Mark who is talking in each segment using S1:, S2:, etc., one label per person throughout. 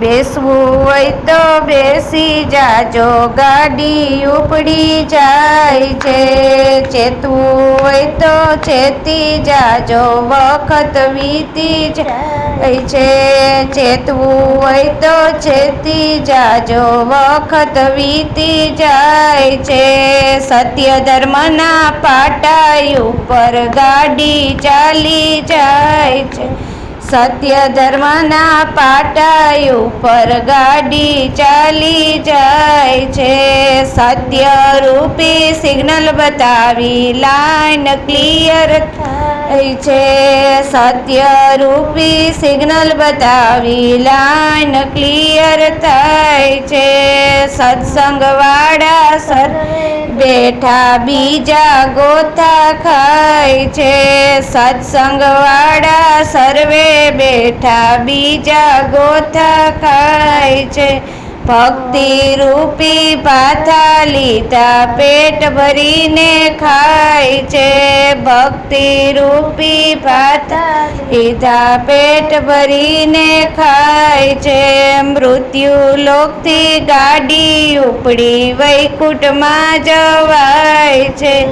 S1: બેસવું હોય તો બેસી જાજો. ગાડી ઉપડી જાય છે. ચેતવું હોય તો ચેતી જાજો. વખત વીતી જાય છે. ચેતવું હોય તો ચેતી જાજો. વખત વીતી જાય છે. સત્ય ધર્મના પાટાઈ ઉપર ગાડી ચાલી જાય છે. સત્ય ધર્મના પાટાઈ ઉપર ગાડી ચાલી જાય છે. સત્ય રૂપી સિગ્નલ બતાવી લાઈન ક્લિયર થાય છે. સત્ય રૂપી સિગ્નલ બતાવી લાઈન ક્લિયર થાય છે. સત્સંગવાળા સર બેઠા બીજા ગોથા ખાય છે. સત્સંગવાળા સર્વે બેઠા બીજા ગોથા ખાય છે. ભક્તિ રૂપી પાથા લીધા પેટ ભરીને ખાય છે. ભક્તિ રૂપી પાથા લીધા પેટ ભરીને ખાય છે, મૃત્યુ લોકથી ગાડી ઉપડી વૈકુંઠમાં જવાય છે.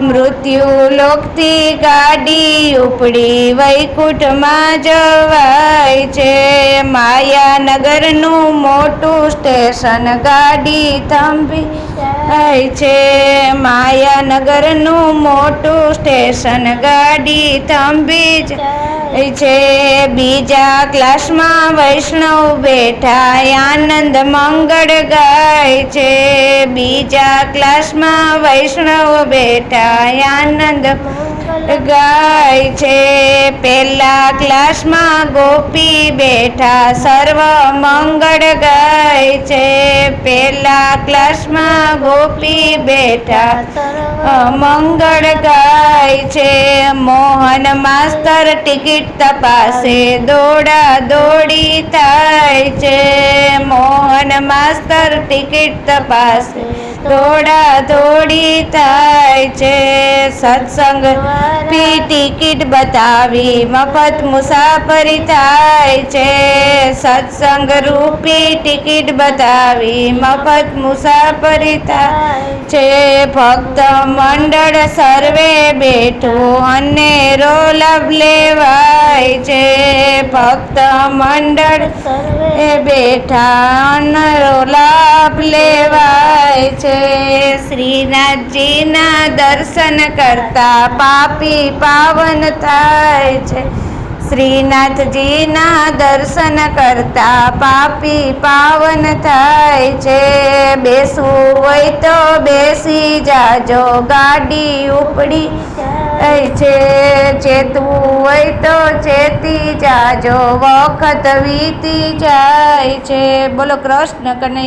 S1: મૃત્યુ લોકથી ગાડી ઉપડી વૈકુંઠમાં જવાય છે. માયાનગરનું મોટું સ્ટેશન ગાડી થંભી જાય છે. માયાનગરનું મોટું સ્ટેશન ગાડી થંભી જાય છે બીજા ક્લાસમાં વૈષ્ણવ બેઠા આનંદ મંગળ ગાય છે. બીજા ક્લાસમાં વૈષ્ણવ બેઠા આનંદ ગાય છે. પહેલા ક્લાસમાં ગોપી બેઠા સર્વ મંગળ ગાય છે. પહેલા ક્લાસમાં ગોપી બેઠા મંગળ ગાય છે. મોહન માસ્તર ટિકિટ તપાસે દોડા દોડી થાય છે. મોહન માસ્તર ટિકિટ તપાસે. દોડા દોડી થાય છે. સત્સંગ પી ટિકિટ બતાવી મફત મુસાફરી થાય છે. સત્સંગ રૂપી ટિકિટ બતાવી મફત મુસાફરી થાય છે. ભક્ત મંડળ સર્વે બેઠું અને લાભ લેવાય છે. ભક્ત મંડળ સર્વે બેઠા અનરો લાભ લેવાય છે. શ્રીનાથજીના દર્શન કરતા પાપી પાવન થાય છે. શ્રીનાથજીના દર્શન કરતા પાપી પાવન થાય છે. બેસવું હોય તો બેસી જાજો, ગાડી ઉપડી છે. ચેતવું હોય તો ચેતી જાજો, વખત વીતી જાય છે. બોલો કૃષ્ણ કનૈયા.